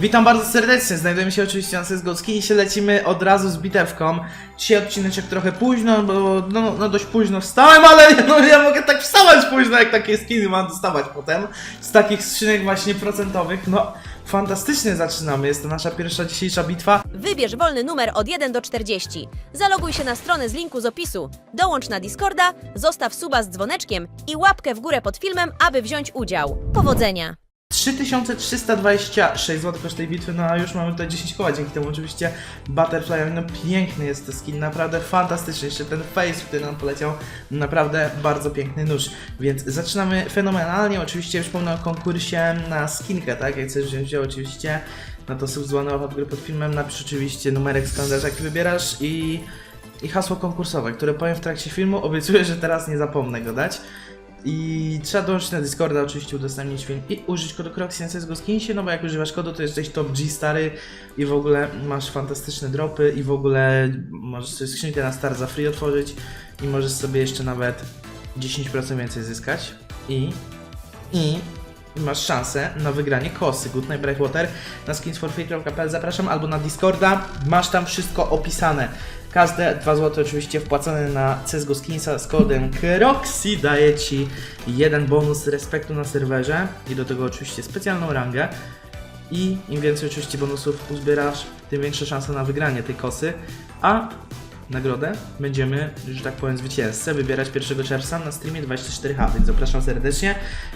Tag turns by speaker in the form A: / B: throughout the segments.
A: Witam bardzo serdecznie, znajdujemy się oczywiście na Sesgocki i się lecimy od razu z bitewką. Dzisiaj odcineczek trochę późno, bo no, no dość późno wstałem, ale no, ja mogę tak wstawać późno, jak takie skiny mam dostawać potem. Z takich skrzynek właśnie procentowych, no fantastycznie zaczynamy, jest to nasza pierwsza dzisiejsza bitwa.
B: Wybierz wolny numer od 1 do 40. Zaloguj się na stronę z linku z opisu. Dołącz na Discorda, zostaw suba z dzwoneczkiem i łapkę w górę pod filmem, aby wziąć udział. Powodzenia!
A: 3326 zł koszt tej bitwy, no a już mamy tutaj 10 koła, dzięki temu. Oczywiście Butterfly, no piękny jest to skin, naprawdę fantastyczny, jeszcze ten face, który nam poleciał, naprawdę bardzo piękny nóż, więc zaczynamy fenomenalnie, oczywiście wspomnę o konkursie na skinkę, tak, jak chcesz wziąć udział oczywiście, no to sub złany łapę w górę pod filmem, napisz oczywiście numerek kalendarza, jaki wybierasz i, i hasło konkursowe, które powiem w trakcie filmu, obiecuję, że teraz nie zapomnę go dać. I trzeba dołączyć na Discorda, oczywiście udostępnić film i użyć kodu Croxy na CSGO Skinsie, no bo jak używasz kodu, to jesteś top G stary i w ogóle masz fantastyczne dropy i w ogóle możesz sobie skrzynkę na start za free otworzyć i możesz sobie jeszcze nawet 10% więcej zyskać. I i masz szansę na wygranie kosy. Good Night Brightwater na skinsforfree.pl zapraszam. Albo na Discorda, masz tam wszystko opisane. Każde 2 zł oczywiście wpłacone na CSGO Skinsa z kodem KROXY daje Ci jeden bonus respektu na serwerze i do tego oczywiście specjalną rangę. I im więcej oczywiście bonusów uzbierasz, tym większa szansa na wygranie tej kosy. A nagrodę będziemy, że tak powiem, zwycięzcę wybierać 1 czerwca na streamie 24H, więc zapraszam serdecznie.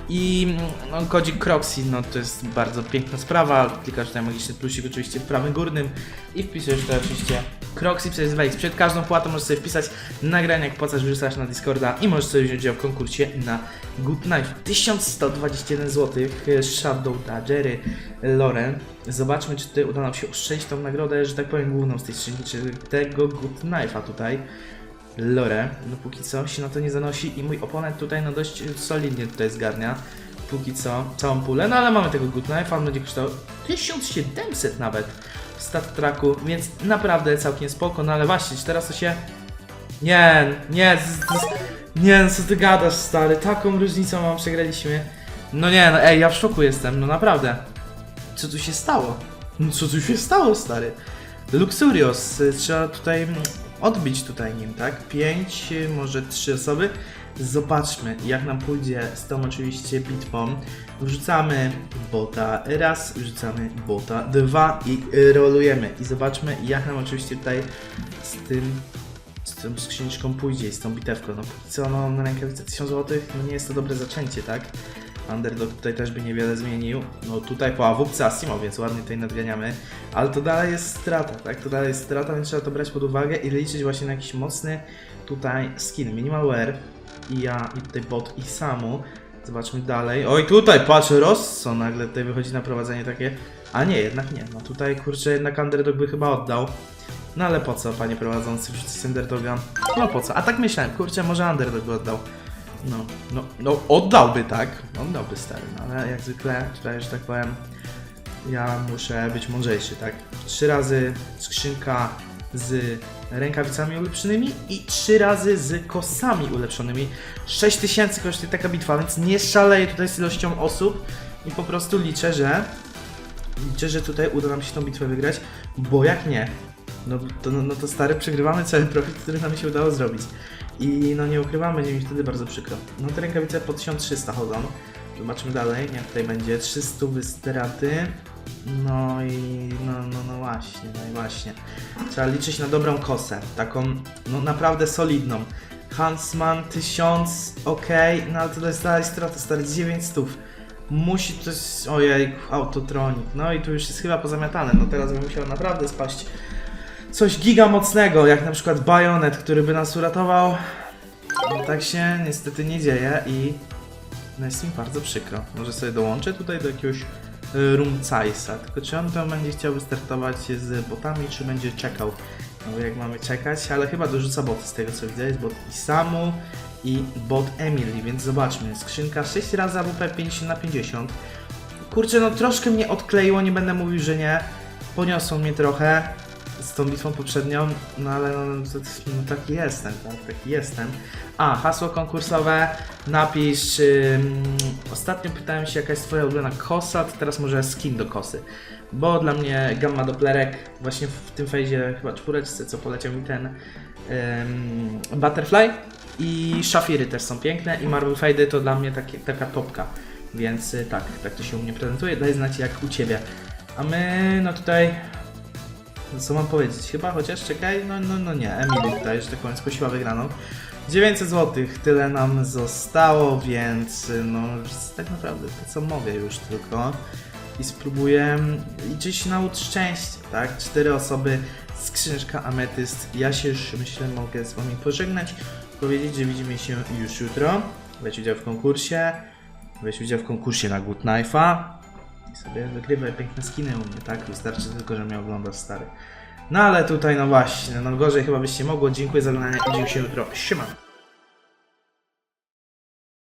A: I no, kodzik Croxy, no to jest bardzo piękna sprawa. Klikasz tutaj magiczny plusik oczywiście w prawym górnym i wpisujesz tutaj oczywiście Croxy przez 2x. Przed każdą płatą możesz sobie wpisać nagranie, jak płacasz, wrzucasz na Discorda i możesz sobie wziąć udział w konkursie na Good Knife. 1121 zł Shadow Dagery Loren. Zobaczmy, czy tutaj uda nam się uszczęść tą nagrodę, że tak powiem, główną z tej skrzynki, czy tego Good Knife'a tutaj. Lore, no póki co się na to nie zanosi i mój oponent tutaj no dość solidnie tutaj zgarnia. Póki co całą pulę, no ale mamy tego Good Knife'a, on będzie kosztował 1700 nawet w stat tracku, więc naprawdę całkiem spoko, no ale właśnie, czy teraz to się... Nie, nie, nie, no co ty gadasz stary, taką różnicą mam, przegraliśmy. No nie, no ej, ja w szoku jestem, no naprawdę. Co tu się stało? No co tu się stało, stary? Luxurious, y, trzeba tutaj odbić tutaj nim, tak? Pięć, y, może trzy osoby. Zobaczmy, jak nam pójdzie z tą oczywiście bitwą. Wrzucamy bota raz, wrzucamy bota dwa i rolujemy. I zobaczmy, jak nam oczywiście tutaj z tym z tą skrzyneczką pójdzie i z tą bitewką. No póki co, no na rękawice 1000 zł, no nie jest to dobre zaczęcie, tak? Underdog tutaj też by niewiele zmienił. No tutaj po awupce Asimo, więc ładnie tutaj nadganiamy. Ale to dalej jest strata, tak? To dalej jest strata, więc trzeba to brać pod uwagę i liczyć właśnie na jakiś mocny tutaj skin. Minimal wear i ja, i tutaj bot i Samu. Zobaczmy dalej. Oj, tutaj patrz, Rosso nagle tutaj wychodzi na prowadzenie takie. A nie, jednak nie. No tutaj kurczę, jednak Underdog by chyba oddał. No ale po co, panie prowadzący, wrzucić Underdoga? No po co? A tak myślałem, kurczę, może Underdog by oddał. No, no, no oddałby, tak? Oddałby stary, no ale jak zwykle, tutaj, że tak powiem, ja muszę być mądrzejszy, tak? Trzy razy skrzynka z rękawicami ulepszonymi i trzy razy z kosami ulepszonymi. 6000 kosztuje taka bitwa, więc nie szaleję tutaj z ilością osób i po prostu liczę, że liczę, że tutaj uda nam się tą bitwę wygrać, bo jak nie, no to, no, no to stary, przegrywamy cały profit, który nam się udało zrobić. I no nie ukrywamy, będzie mi wtedy bardzo przykro. No te rękawice po 1300 chodzą. Zobaczmy dalej, jak tutaj będzie. 300 straty. No i no, no, no właśnie, no i właśnie. Trzeba liczyć na dobrą kosę. Taką, no naprawdę solidną. Hansman 1000, ok, no ale to jest dalej strata, stary 900. Musi to jest, ojej, autotronik. No i tu już jest chyba pozamiatane. No teraz bym musiał naprawdę spaść coś giga mocnego, jak na przykład Bayonet, który by nas uratował. No, tak się niestety nie dzieje i no jest mi bardzo przykro. Może sobie dołączę tutaj do jakiegoś y, Rumcajsa, tylko czy on tam będzie chciał wystartować z botami, czy będzie czekał? No jak mamy czekać, ale chyba dorzuca boty z tego co widzę, jest bot Isamu i bot Emily, więc zobaczmy. Skrzynka 6 razy AWP 50 na 50. Kurczę, no troszkę mnie odkleiło, nie będę mówił, że nie. Poniosło mnie trochę. Z tą bitwą poprzednią, no ale no, no taki jestem, tak, taki jestem. A, hasło konkursowe, napisz, ostatnio pytałem się jaka jest twoja ulubiona kosa, to teraz może skin do kosy. Bo dla mnie gamma doplerek, właśnie w tym fejzie chyba czwóreczce, co poleciał mi ten Butterfly i szafiry też są piękne i Marble Fade to dla mnie taka topka. Więc y, tak, tak to się u mnie prezentuje, daj znać jak u Ciebie. A my, no tutaj co mam powiedzieć? Chyba chociaż czekaj, no, no, no nie, Emily tutaj, że tak powiem, skosiła wygraną. 900 zł, tyle nam zostało, więc no tak naprawdę to co mogę już tylko. I spróbuję liczyć na łód szczęście, tak? Cztery osoby, skrzyneczka ametyst. Ja się już myślę mogę z wami pożegnać, powiedzieć, że widzimy się już jutro. Weź udział w konkursie, weź udział w konkursie na Good Knife'a. I sobie wygrywaj piękne skiny u mnie, tak? Wystarczy tylko, że mnie oglądasz stary. No ale tutaj, no właśnie, no gorzej chyba byście mogło. Dziękuję za oglądanie widzimy się jutro. Siema!